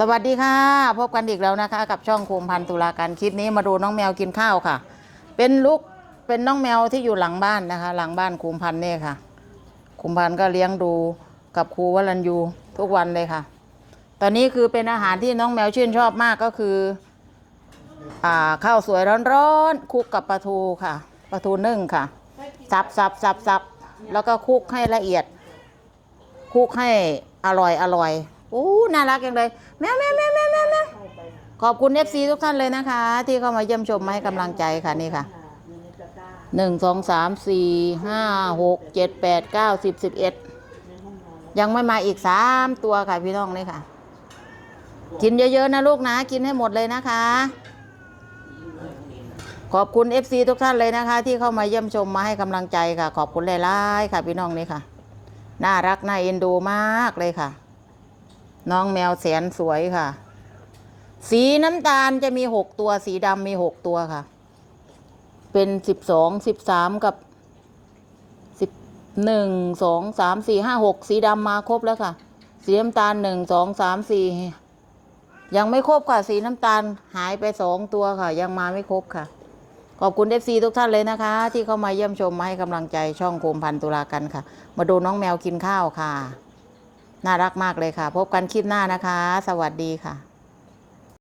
สวัสดีค่ะ พบกันอีกแล้วนะคะ กับช่องคุมพันตุลาการคลิปนี้มาดูน้องแมวกินข้าวค่ะ เป็นลูกเป็นน้องแมวที่อยู่หลังบ้านนะคะ หลังบ้านคุมพันเนี่ยค่ะคุมพันก็เลี้ยงดูกับครูวรัญยูทุกวันเลยค่ะ ตอนนี้คือเป็นอาหารที่น้องแมวชื่นชอบมากก็คืออ่าข้าวสวยร้อนๆคลุกกับปลาทูค่ะปลาทูนึ่งค่ะสับสับสับสับแล้วก็คลุกให้ละเอียดคลุกให้อร่อยอร่อย อู้น่ารักจังเลยแมวแมวแมวแมวแมวแมวขอบคุณเอฟซีทุกท่านเลยนะคะ ที่เข้ามาเยี่ยมชมมาให้กำลังใจค่ะนี่ค่ะหนึ่งสองสามสี่ห้าหกเจ็ดแปดเก้าสิบสิบเอ็ดยังไม่มาอีกสามตัวค่ะพี่น้องนี่ค่ะ กินเยอะๆนะลูกนะ กินให้หมดเลยนะคะ ขอบคุณ FC ทุกท่านเลยนะคะ ที่เข้ามาเยี่ยมชมมาให้กำลังใจค่ะ ขอบคุณหลายๆค่ะพี่น้องนี่ค่ะ น่ารักน่าเอ็นดูมากเลยค่ะ น้องแมวแสนสวยค่ะ สีน้ำตาลจะมีหกตัว สีดำมีหกตัวค่ะ เป็นสิบสองสิบสามกับสิบหนึ่งสองสามสี่ห้าหกสีดำมาครบแล้วค่ะ สีน้ำตาลหนึ่งสองสามสี่ยังไม่ครบค่ะ สีน้ำตาลหายไปสองตัวค่ะ ยังมาไม่ครบค่ะ ขอบคุณเอฟซีทุกท่านเลยนะคะ ที่เข้ามาเยี่ยมชมมาให้กำลังใจช่องโคมพันธุลากันค่ะ มาดูน้องแมวกินข้าวค่ะ น่ารักมากเลยค่ะ พบกันคลิปหน้านะคะ สวัสดีค่ะ